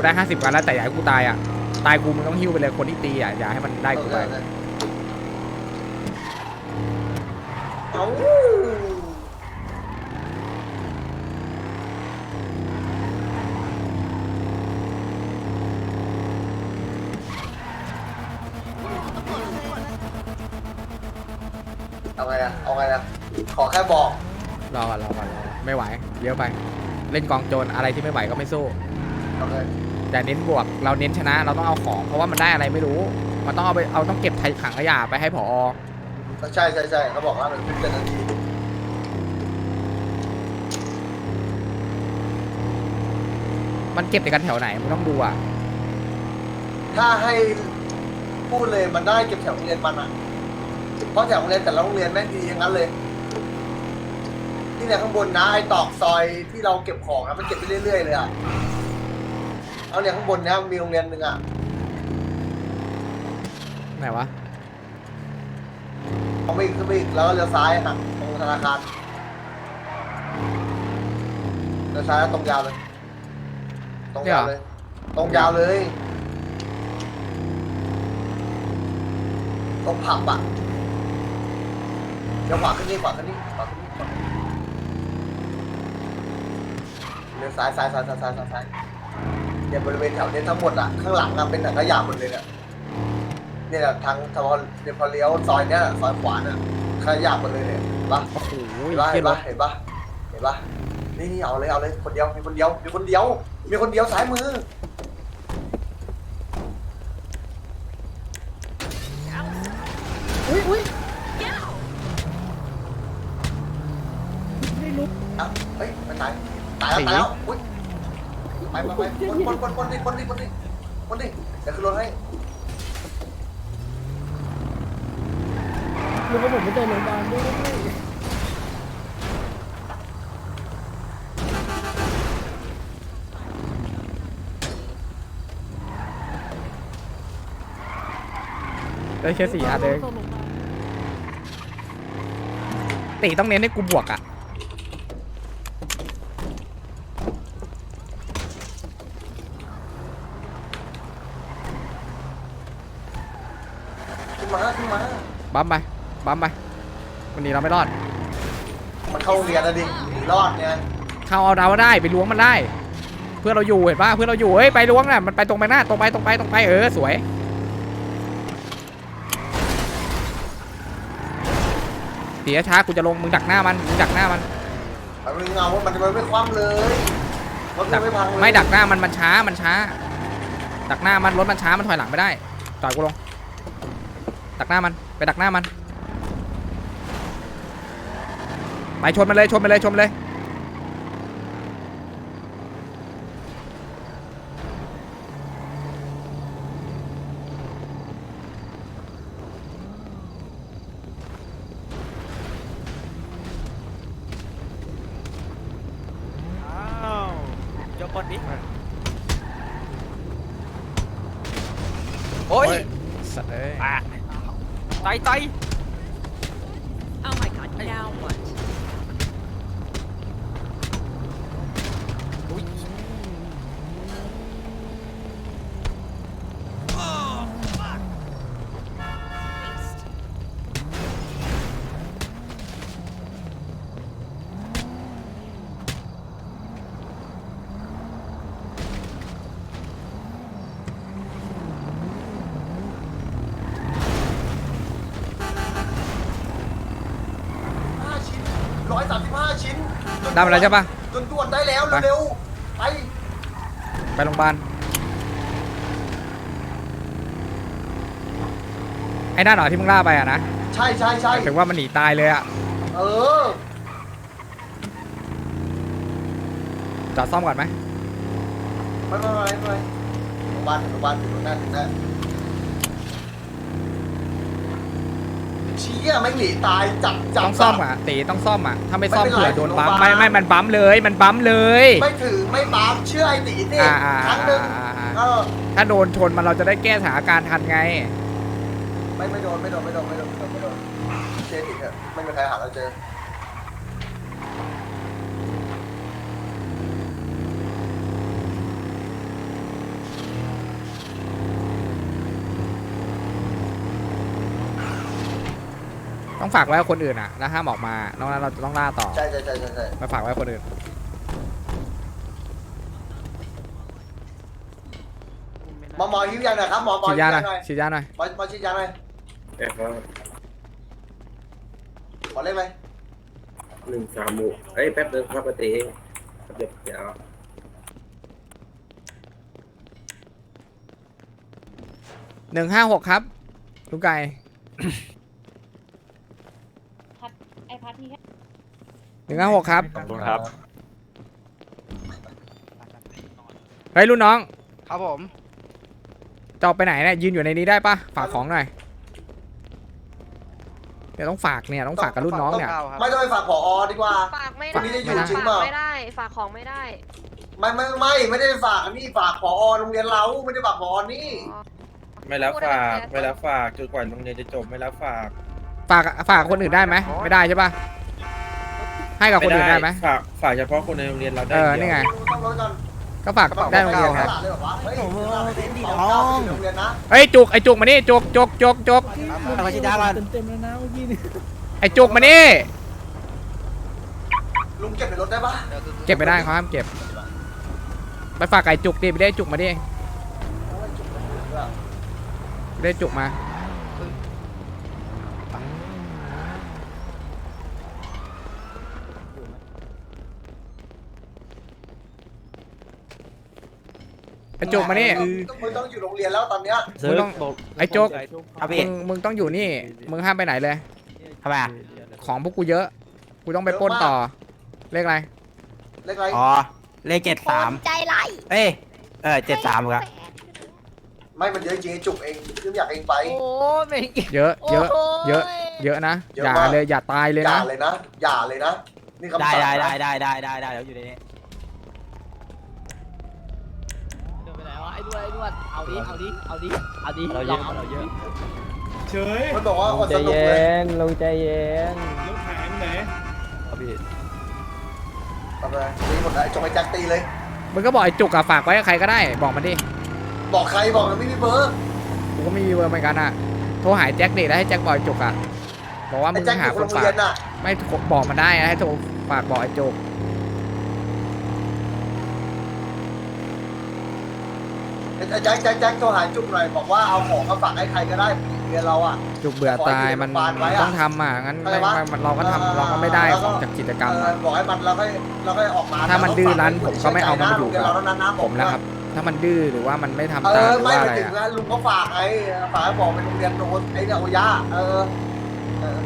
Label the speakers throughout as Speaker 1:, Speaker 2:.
Speaker 1: กูได้ห้าสิบกันแล้วแต่อย่าให้กูตายอะ ตายกูมึงต้องหิ้วไปเลยคนที่ตีอะอย่าให้มันได้กูไป
Speaker 2: เอาเอาไงอะเอาไงอะขอแค่บอก
Speaker 1: รอก่อนรอก่อนรอก่อนไม่ไหวเยอะไป เล่นกองโจรอะไรที่ไม่ไหวก็ไม่สู้
Speaker 2: เอาเลย
Speaker 1: แต่เน้นบวก เราเน้นชนะ เราต้องเอาของ เพราะว่ามันได้อะไรไม่รู้ มันต้องเอาไปเอาต้องเก็บไทยขังขยะไปให้ผอ
Speaker 2: ใช่ใช่ใช่เขาบอกว่ามันขึ้นเป็นนาที
Speaker 1: มันเก็บในกันแถวไหนมึงต้องดูอะ
Speaker 2: ถ้าให้พูดเลยมันได้เก็บแถวโรงเรียนมันอะเพราะแถวโรงเรียนแต่ละโรงเรียนแม่งดีอย่างนั้นเลยที่เนี่ยข้างบนนะไอ้ตอกซอยที่เราเก็บของนะมันเก็บไปเรื่อยๆเลยอะ เอาเนี่ยข้างบนเนี่ยมีโรงเรียนหนึ่งอะ
Speaker 1: ไหนวะ
Speaker 2: เอาไม่อีกขึ้นไปอีกแล้วก็เลี้ยวซ้ายหักตรงธนาคารเลี้ยวซ้ายแล้วตรงยาวเลย ตรงยาวเลย ตรงยาวเลยตรงผับอะเดี๋ยวขวาขึ้นนี่ขวาขึ้นนี่ขวาขึ้นนี่ขวาขึ้นนี่เลี้ยวซ้ายซ้ายซ้ายซ้ายซ้ายซ้ายซ้าย เนี่ยบริเวณแถวเนี้ยทั้งหมดอะข้างหลังอะเป็นถังขยะหมดเลยเนี่ยเนี่ยทางทางพอเดี๋ยวพอเลี้ยวซอยเนี้ยซอยขวาเนี่ยขยะหมดเลยเนี่ยเห็นปะ
Speaker 1: โอ้โห
Speaker 2: เห็นปะ
Speaker 1: เหี้
Speaker 2: เห็
Speaker 1: ย
Speaker 2: น
Speaker 1: ร
Speaker 2: ปะ
Speaker 1: ถ
Speaker 2: เห็นปะเห็นปะนี่นี่เอาเลยเอาเลยคนเดียวมีคนเดียวมีคนเดียวมีคนเดียวซ้ายมือ
Speaker 3: อุ้ยอุ้ย
Speaker 2: อะเฮ้ยมันตายตายแล้วตายแล้วอุ้ย ไปไปไปคนคนคนนดิคนดิคนดิคนดิเดี๋ยวขึ้นรถให้
Speaker 3: ลุงก็ผมไปเจอโรงพยาบาลด้วย
Speaker 1: ได้แค่สี่อันเองตีต้องเน้นให้กูบวกอะ
Speaker 2: มาขึ้นมา
Speaker 1: บัมไปบัมไปวันนี้เราไม่รอด
Speaker 2: มันเข้าโรงเรียนแล้วดิหนีรอดเนี่ย
Speaker 1: เข้าเอาดาวได้ไปล้วงมันได้ เพื่อนเราอยู่เห็นป่ะเพื่อนเราอยู่เฮ้ยไปล้วงน่ะมันไปตรงไปหน้าตรงไปตรงไปตรงไปเออสวย เสียช้ากูจะลงมึงดักหน้ามันมึงดักหน้ามัน
Speaker 2: มันไม่เงามันจะไม่คว่ำเลยรถ
Speaker 1: ดั
Speaker 2: มัน
Speaker 1: ก
Speaker 2: ไม่พังเลย
Speaker 1: ไม่ดักหน้ามันมันช้ามันช้า ดักหน้ามันรถมันช้ามันถอยหลังไม่ได้จอดกูลง ดักหน้ามัน ไปดักหน้ามัน ไปชนมันเลยชนมันเลยชนมันเลย
Speaker 4: อ้าวเจ้าคนนี้โอ้ย
Speaker 1: สัตว์เอ้ย
Speaker 4: อะไตไต
Speaker 5: Oh my god, now what?
Speaker 4: อุ้ย
Speaker 5: Waste.
Speaker 2: ห้าชิ้นร้อยสามสิบห้าชิ้น
Speaker 1: ได้มาแล้วใช่ปะ
Speaker 2: จนด่วนได้แล้ว
Speaker 1: ไป
Speaker 2: เร็วๆไป
Speaker 1: ไปโรงพยาบาล ไอ้นั่นเหรอที่มึงล่าไปอะนะ
Speaker 2: ใช่ใช่ใช่
Speaker 1: ถึงว่ามันหนีตายเลยอะ
Speaker 2: เออ
Speaker 1: จอดซ่อมก่อนไหม
Speaker 2: ไม่ไม่ไม่ไม่โรงพยาบาลโรงพยาบาลถึงตรงนั้นถึงนั้น ชี้อะไม่งหนีตายจับจับ
Speaker 1: ต้องซ่อมอะตีต้องซ่อมอะถ้าไม่ซ่อม
Speaker 2: ไม่เป็นไร
Speaker 1: เผื่อโดนบัม
Speaker 2: โรงพยาบาล
Speaker 1: ไม่ไม่มันบัมเลยมันบัมเลย
Speaker 2: ไม่ถือไม่ปาล์มเชื่อไอ้ตีนี่
Speaker 1: อ่าอ่า
Speaker 2: ครั้งหนึ่ง
Speaker 1: อ่าอ่า
Speaker 2: เออ
Speaker 1: ถ้าโดนชนมันเราจะได้แก้สถานการณ์ทันไง
Speaker 2: ไม่ไม่โดนไม่โดนไม่โดนไม่โดนไม่โดนไม่โดนเชื่อตีเถอะไม่มีใครหาเราเจอ
Speaker 1: ต้องฝากไว้กับคนอื่นอะแล้วห้ามออกมานอกนั้นเราจะต้องล่าต่อ
Speaker 2: ใช่ใช่ใช่ใช่ใช่
Speaker 1: ไปฝากไว้กับคนอื่น
Speaker 2: หมอหมอยิ้มยังหน่อยครับหมอหมอ
Speaker 1: ฉีดยาหน่อย
Speaker 2: หน่อย
Speaker 1: ฉีดยาหน่อย
Speaker 2: หมอหมอฉีดยาหน่อย
Speaker 6: แต่ก็
Speaker 2: หมอเล่นไหม
Speaker 6: หนึ่งสามหมู่เอ้ยแป๊บนึงครับปฏิเดี๋ยวเดี๋ยว
Speaker 1: หนึ่งห้าหกครับลุงไก่
Speaker 7: ไอพัทที่
Speaker 1: หนึ่งห้าหกครับ
Speaker 4: ขอบคุณครับ
Speaker 1: เฮ้ยรุ่นน้อง
Speaker 4: ครับผม
Speaker 1: จะออกไปไหนเนี่ยยืนอยู่ในนี้ได้ปะฝากของหน่อยเดี๋ยวต้องฝากเนี่ยต้องฝากกับรุ่นน้องเนี่ย
Speaker 2: ไม่ต้องไปฝากผอดีกว่า
Speaker 5: ฝากไม่
Speaker 2: คน
Speaker 5: ได้
Speaker 2: นี้จะอยู่
Speaker 1: ไม่ได้
Speaker 2: จริงเปล่า
Speaker 5: ฝากไม่ได้ ฝากของไม่ได้
Speaker 2: ไม่ไม่ไม่ไม่ได้ฝากอันนี้ฝากผอโรงเรียนเราไม่ได้ฝากผอนี่
Speaker 6: ไม่รับฝาก ไม่รับฝากจนกว่าโรงเรียนจะจบไม่รับฝาก
Speaker 1: ฝากฝากคนอื่นได้ไหมไม่ได้ใช่ปะให้กับคนอื่นได้ไหม
Speaker 6: ฝากฝากเฉพาะคนในโรงเรียนเราได้
Speaker 1: เออ
Speaker 6: ดียว
Speaker 1: นี่ไง
Speaker 2: ต้องรถก่อน
Speaker 1: ก็ฝากได้โรงเรียนครับ
Speaker 2: ตลาดเลยเหรอวะเฮ้ยตลาดเป็นดีน้องโรงเรียนนะ
Speaker 1: เฮ้ยจุกไอจุกมานี่จุกจุกจุกจุก
Speaker 3: มาชิดาก่อนเต็มๆแล้วนะเมื่อกี้นี่
Speaker 1: ไอจุกมานี่
Speaker 2: ลุงเก็บในรถได้ปะ
Speaker 1: เก็บไม่ได้เขาห้ามเก็บไปฝากไก่จุกดิไปได้จุกมาดิไปได้จุกมา ไอจุกมานี่
Speaker 2: มึงต้องอยู่โรงเรียนแล้วตอนเนี้ย
Speaker 1: มึงต้องไอจุก
Speaker 8: ครับ
Speaker 1: มึ
Speaker 8: พี่
Speaker 1: งมึงต้องอยู่นี่ มึงห้ามไปไหนเลย
Speaker 8: ทำไมอะ
Speaker 1: ของพวกกูเยอะ กูต้องไปปล้นต่อ เลขอะไร
Speaker 2: เล็กไร
Speaker 8: อ๋อ เลขเจ็ดสาม
Speaker 7: ใจไร
Speaker 8: เอ้ย เออเจ็ดสามครับ
Speaker 2: ไม่มันเยอะจริงจุกเองคืออยากเองไป
Speaker 7: โอ้ไม่
Speaker 1: เยอะ เยอะ เยอะ เยอะนะ
Speaker 2: เยอะ
Speaker 1: อย่ามา
Speaker 2: ก
Speaker 1: เลย อย่าตายเลย
Speaker 2: อย่า
Speaker 1: นะ
Speaker 2: เลยนะ อย่าเลยนะ นี่คำ
Speaker 8: ได้
Speaker 2: สั่ง
Speaker 8: ได้
Speaker 2: นะ
Speaker 8: ได้ได้ได้ได้ได้เดี๋ยวอยู่ในนี้
Speaker 3: ดินไปไหนวะไอ้ด้วยไอ้ด้วยเอาดิเอาดิเอาดิเอาดิ
Speaker 8: เราเยอะเราเยอะ
Speaker 2: มันบอกว่าอดสนุกเลย
Speaker 3: ลงใจเย็น
Speaker 2: ทำไมตีหมดแล้วจงไอ้แจ็คตีเลย
Speaker 1: มึงก็บอกไอ้จุกอะฝากไว้กับใครก็ได้ บอกมันดิ
Speaker 2: บอกใครบอกมันไม่มีเบอร์
Speaker 1: กูก็ไม่มีเบอร์เหมือนกันอะโทรหาแจ็คดิแล้วให้แจ็คบอกไอ้จุกอะบอกว่ามึ
Speaker 2: ไอ้
Speaker 1: ง
Speaker 2: แจ็คอ
Speaker 1: หา
Speaker 2: ยู่
Speaker 1: ค
Speaker 2: โร
Speaker 1: น
Speaker 2: ง
Speaker 1: ฝา
Speaker 2: เรีย
Speaker 1: ก
Speaker 2: นน่ะ
Speaker 1: ไม่บอกมันได้นะให้โทรฝากบอกไอ้จุก
Speaker 2: ไอ้ แจ็คแจ็คแจ็คโทรหาจุกหน่อยบอกว่าเอาของมาฝากให้ใครก็ได้เรียนเราอะ
Speaker 1: จุกเบื่อตายมัน
Speaker 2: ขอให้อยู่ในโรงพยาบาลไว้อะ
Speaker 1: ต้องทำอะงั้น
Speaker 2: อะไร
Speaker 1: ไม่
Speaker 2: วะ
Speaker 1: ไม่เราก็ทำเราก็ไม่ได้ของจากกิจกรรม
Speaker 2: เออ
Speaker 1: อะ
Speaker 2: บอกให้มันแล้วก็แล้วก็ออกมา
Speaker 1: ถ้ามันดื้อรั้นผมก็ไม่เอามันมาอยู่
Speaker 2: โรงเรียนเราเท่านั้นนะ
Speaker 1: ผมแล้วครับ ถ้ามันดื้อหรือว่ามันไม่ทำ
Speaker 2: เอ
Speaker 1: ตาม
Speaker 2: อ
Speaker 1: หรือ
Speaker 2: ไม่
Speaker 1: ว่า
Speaker 2: ไป
Speaker 1: อะไร
Speaker 2: ถึง
Speaker 1: อะ
Speaker 2: นะลุงก็ฝากไอ้ฝากให้บอกเป็นโรงเรียนโนนไอ้เนี่ยโอยะเออเออ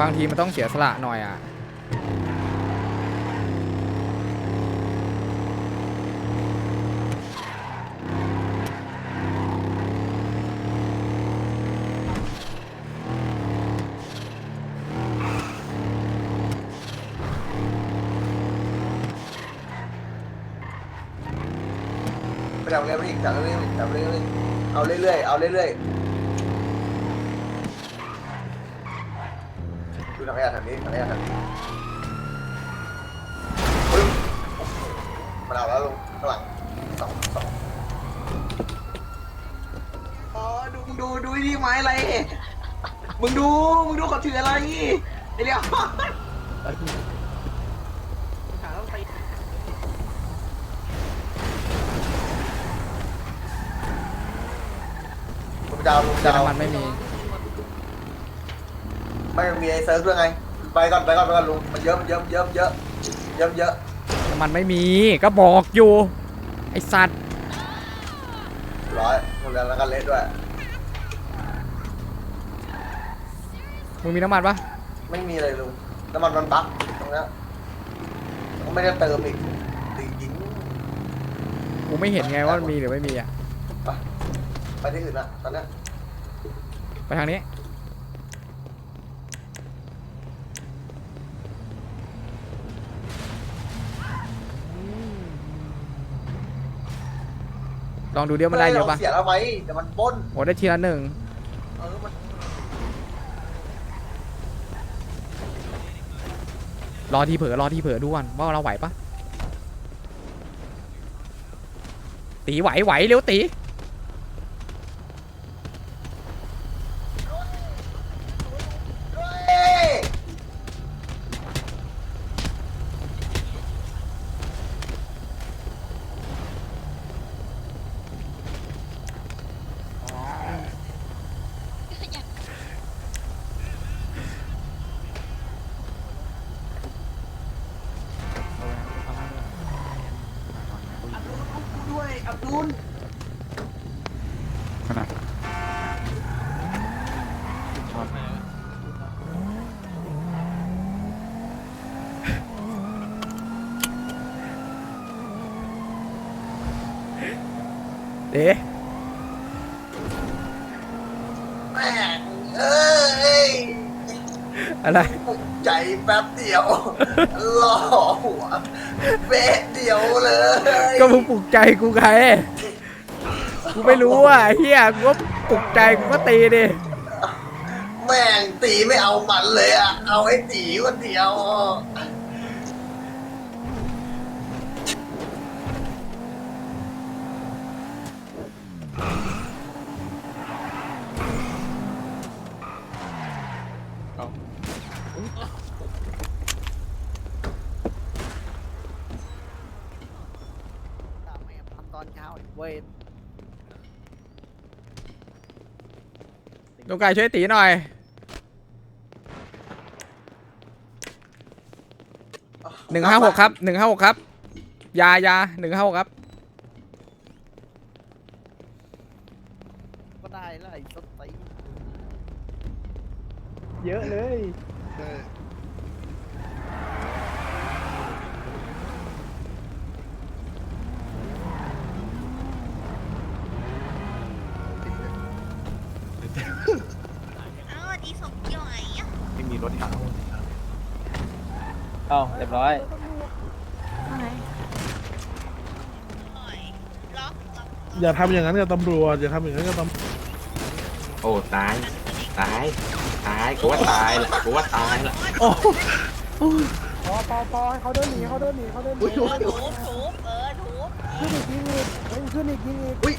Speaker 2: บา
Speaker 1: งทีมันต้องเสียสละหน่อยอะ
Speaker 2: ไปจากโรงเรียนไปอีกจากโรงเรียนไปอีกจากโรงเรียนไปอีกเอา เรื่อยๆดูถังขยะแถวนี้ถังขยะแถวนี้ปึ๊บมันเอาแล้วลุงข้างหลังสองสอง
Speaker 9: อ๋อดูมึงดูดูที่ไม้อะไร มึงดูมึงดูเขาถืออะไรไอเดียว
Speaker 2: ลุ งดาวลุง
Speaker 1: แต่
Speaker 2: ดาว
Speaker 1: น้ำมันไม่มี
Speaker 2: ไม่มีไอ้เซิร์ฟด้วยไง ไปก่อนไปก่อนไปก่อนลุงมันเยอะมันเยอะมันเยอะมันเยอะเยอะเยอะ
Speaker 1: น้ำมันไม่มีก็บอกอยู่ไอสัตว์
Speaker 2: ร้อยหมดแล้วแล้วก็เละด้วย
Speaker 1: มึงมีน้ำมันปะ
Speaker 2: ไม่มีเลยลุงน้ำมันมันบั๊กตรงเนี้ยก็ไม่ได้เติมอีกตียิง
Speaker 1: กูไม่เห็นไงว่ามันมีหรือไม่มีอะ
Speaker 2: ไปไปที่อื่นละตอนเนี้ย
Speaker 1: ไปทางนี้ลองดูเดี๋ยวมันได้เยอะปะ
Speaker 2: เสียแล้วไหมเดี๋ยวมันปล้น
Speaker 1: โอ้ได้ทีละหนึ่ง
Speaker 2: เออมัน
Speaker 1: รอทีเผลอรอทีเผลอดูก่อนว่าเราไหวปะตีไหวไหวเร็วตี
Speaker 9: อับดุล
Speaker 1: เต๋
Speaker 2: แม่งเอ้ย
Speaker 1: อะไร
Speaker 2: ปลุกใจแป๊บเดียวหล่อหัวเบ๊ะ เลย
Speaker 1: ก็มึงปลุกใจกูไงกูไม่รู้อะเฮียกูก็ปลุกใจกูก็ตีดิ
Speaker 2: แม่งตีไม่เอามันเลยอะเอาไอ้ตีคนเดียว
Speaker 3: ตอนเช้าเว้ ย
Speaker 1: ลูกไก่ช่วยตีหน่อย หนึ่งห้าหกครับ หนึ่งห้าหกครับ ยายาหนึ่งห้าหกครับ
Speaker 3: ก็ได้แล้วไอ้สตี
Speaker 10: เยอะเลย
Speaker 8: ไม่มีรถถัง
Speaker 3: เอ้าเรียบร้อย
Speaker 10: อย่าทำอย่างนั้นกับตำรวจอย่าทำอย่างนั้นกับตำรวจ
Speaker 6: โอ้ตายตายตายกูว่าตายละกูว่าตายละ
Speaker 10: พอพอพอให้เขาเดินหนีเขาเดินหนีเขาเดินหนี
Speaker 5: ถูถูเออถู
Speaker 10: ขึ้นอีกยิงอีกเฮ้ยขึ้นอีกยิงอีกไม่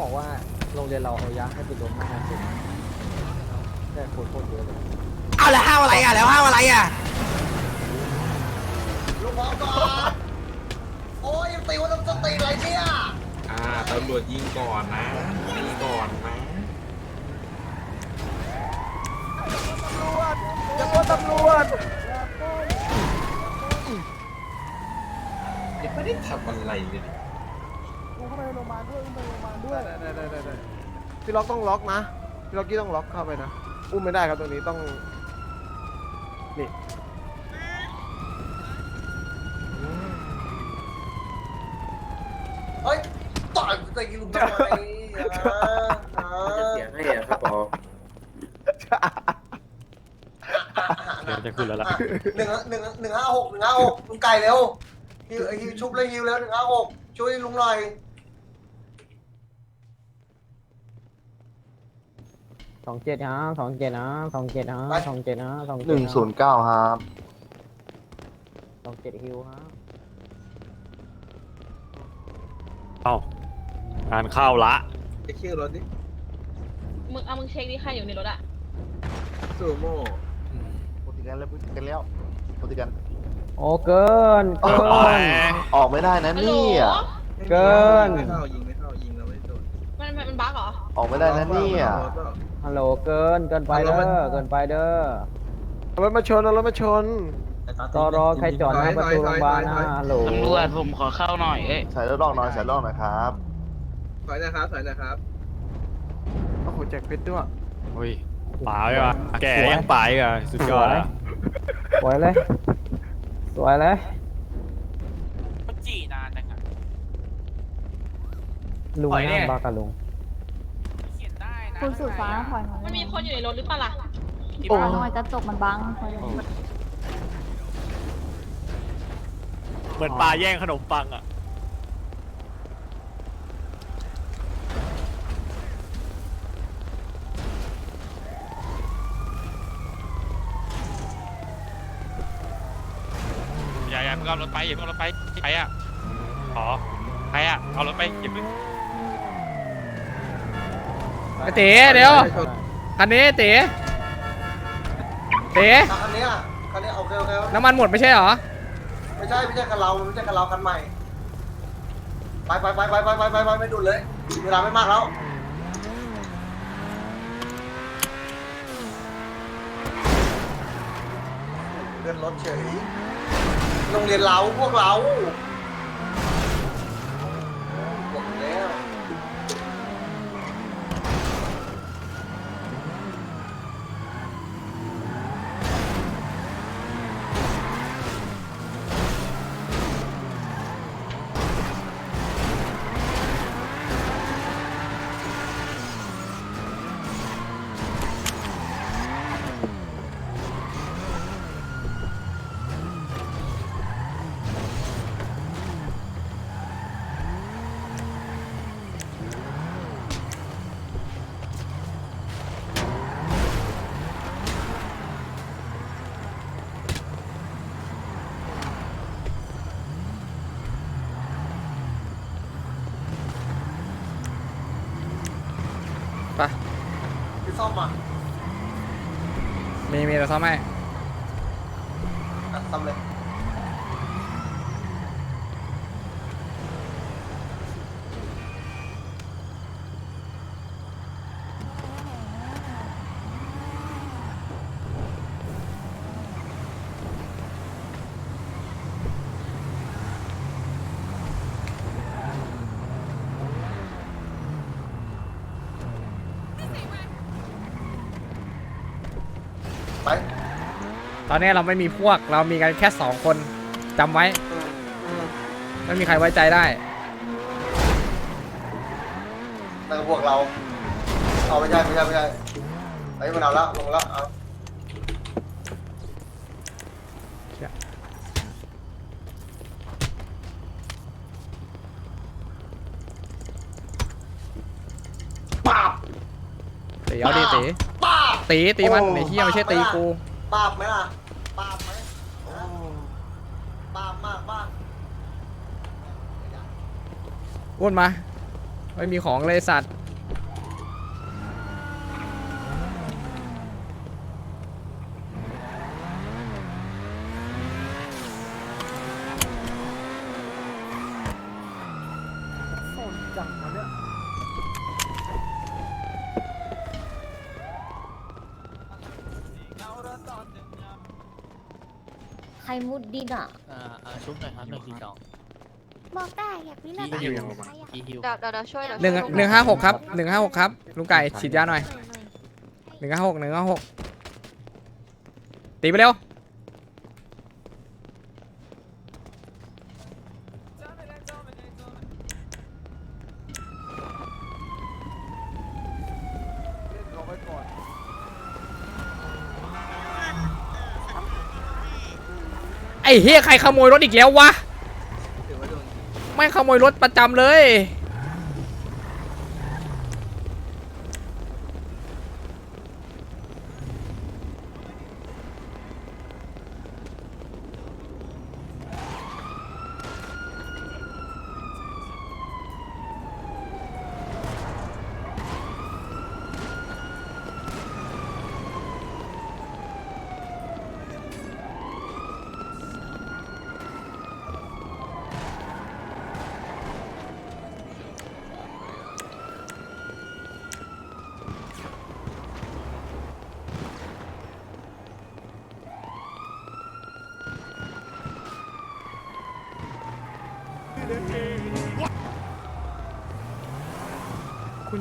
Speaker 3: บอกว่าโรงเรียนเราเอายาให้ไปรวมหน้าเซ็นแต่คนโคตรเยอะเลย
Speaker 8: เอาแล้วห้าวอะไรอะแล้วห้าวอะไรอะ
Speaker 2: ลูกหมอก่อนโอ้ยยังตีว่าต้องจะตีอะไรเนี่ย
Speaker 6: อ่าตำรวจยิงก่อนนะยิงก่อนนะ
Speaker 10: จะว่าตำรวจ
Speaker 6: ยังไม่ได้ทำอะไรเลย
Speaker 10: กูเข้าไป โรงพยาบาลด้วยอุ้มไปโรงพยาบาลด้วย
Speaker 11: ได้ได้ได้ได้พี่ล็อกต้องล็อกนะพี่ล็อกกี้ต้องล็อกเข้าไปนะอุ้มไม่ได้ครับตรงนี้ต้องนี่
Speaker 2: เฮ้ยต่อยตีลุงทำไมอะ
Speaker 6: จะเสียให้อะครับพอ
Speaker 2: เดี๋ยวจะขึ้นแล้วล่ะหนึ่งหนึ่งหนึ่งห้าหกหนึ่งห้าหกลุงไก่เร็วฮิวฮิวชุบเลยฮิวแล้วหนึ่งห้าหกช่วยลุงหน่อย
Speaker 3: สองเจ็ดฮะสองเจ็ดฮะสองเจ็ดฮะสองเจ็ดฮะสอง
Speaker 11: หนึ่งศูนย์เก้าครับ
Speaker 3: สองเจ็ดฮิวฮะ
Speaker 4: งานเข้าละ
Speaker 11: จะชื่อรถดิ
Speaker 7: มึงเอามึงเช็คดิใครอยู่ในรถอะ
Speaker 11: ซูโม่ปฏิกันแล้วปฏิกันแล้วปฏิกัน
Speaker 3: โอ้เกินเกิน
Speaker 11: ออกไม่ได้นะ
Speaker 7: ฮัลโหล
Speaker 11: เนี่ย
Speaker 3: เกิน
Speaker 11: ไม่เข้ายิงไม่เข้ายิงเราไม่โดน
Speaker 7: มันมันมันบั๊กเหรอ
Speaker 11: ออกไม่ได้นะเนี่ย
Speaker 3: ฮัลโหลเกินเกินไปเด้อเกินไปเด้อ
Speaker 11: รถมาชนเอารถมาชน
Speaker 3: ตอรอใครจอดหน้าประตูโรงพยาบาลนะฮัลโหล
Speaker 4: ตำรวจผมขอเข้าหน่อยเอ้ย
Speaker 11: ใส่รถลอกหน่อยใส่รถหน่อยครับ
Speaker 9: ถอยนะครับถอยนะครับ
Speaker 11: โอ้โหแจกเพชรด้วย
Speaker 4: อุ้ยป่าไปว่ะแก่ยังป่าอีกอะสุดยอดอะ
Speaker 3: สวยเลยสวยเลย
Speaker 4: จีนานจังอะ
Speaker 3: ลุงนั่งบากับลุง
Speaker 4: เขียนได้นะ
Speaker 7: คุณสุดฟ้าถอยมันมีคนอยู่ในรถหรือเปล่าล่ะ
Speaker 11: โอ้
Speaker 7: หน่อยกระจกมันบัง
Speaker 4: เหมือนปลาแย่งขนมปังอะ อย่าอย่าเพิ่งเอารถไปอย่าเพิ่งเอารถไปใครอะ อ๋อ ใครอะ เอารถไปอย่าเพิ่ง
Speaker 1: ไอ้เต๋เดี๋ยวคันนี้เต๋เต๋
Speaker 2: อะคันนี้อะคันนี้โอเคโอเค
Speaker 1: น้ำมันหมดไม่ใช่เหรอ
Speaker 2: ไม่ใช่ไม่ใช่คันเราไม่ใช่คันเราคันใหม่ ไปไปไปไปไปไปไปไปไม่ดูเลยเวลาไม่มากแล้ว
Speaker 1: ไน
Speaker 2: รถเฉยโรงเรียนเราพวกเรา ดี๋ยวซ่อม
Speaker 1: ให้
Speaker 2: อะซ่อมเลย ไป
Speaker 1: ตอนนี้เราไม่มีพวกเรามีกันแค่สองคนจำไว้
Speaker 2: อืมอืม
Speaker 1: ไม่มีใครไว้ใจได้
Speaker 2: นั่นก็พวกเรา เอาไม่ใช่ไม่ใช่ไม่ใช่ไอ้ยมันเอาละลงละเอา
Speaker 1: เชี่ย
Speaker 2: ปาบ
Speaker 1: ตีเอาดิตี
Speaker 2: ปาบ
Speaker 1: ตีตีมัน
Speaker 2: โอ้
Speaker 1: ไอ้เหี้ยไม่ใช่ตีกู
Speaker 2: ปาบไหมล่ะปาบไหมปาบมากมาก
Speaker 1: อ้วนมาไม่มีของเลยไอ้สัตว์
Speaker 10: โซนจังวะเนี่ย
Speaker 5: ใครมุดดินอะ
Speaker 3: อ่าอ่าชุบหน่อยครับหนึ่งสี่สอง
Speaker 5: บอกได้อยากวิลา
Speaker 3: กี่ฮิวยังประมาณกี่ฮิว
Speaker 7: เดี๋ยวเดี๋ยวเดี๋ยวช่วยเดี๋ยว
Speaker 1: หนึ่ง
Speaker 7: ช่วย
Speaker 1: หนึ่งห้าหกครับหนึ่งห้าหกครับลุงไก่ฉีดยาหน่อยหนึ่งห้าหกหนึ่งห้าหกตีไปเร็ว
Speaker 11: เล่นเขาไว้ก่อน
Speaker 1: ไอ้เฮียใครขโมยรถอีกแล้ววะ ไม่ขโมยรถประจำเลย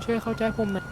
Speaker 1: ช่วยเข้าใจผมหน่อ
Speaker 2: ย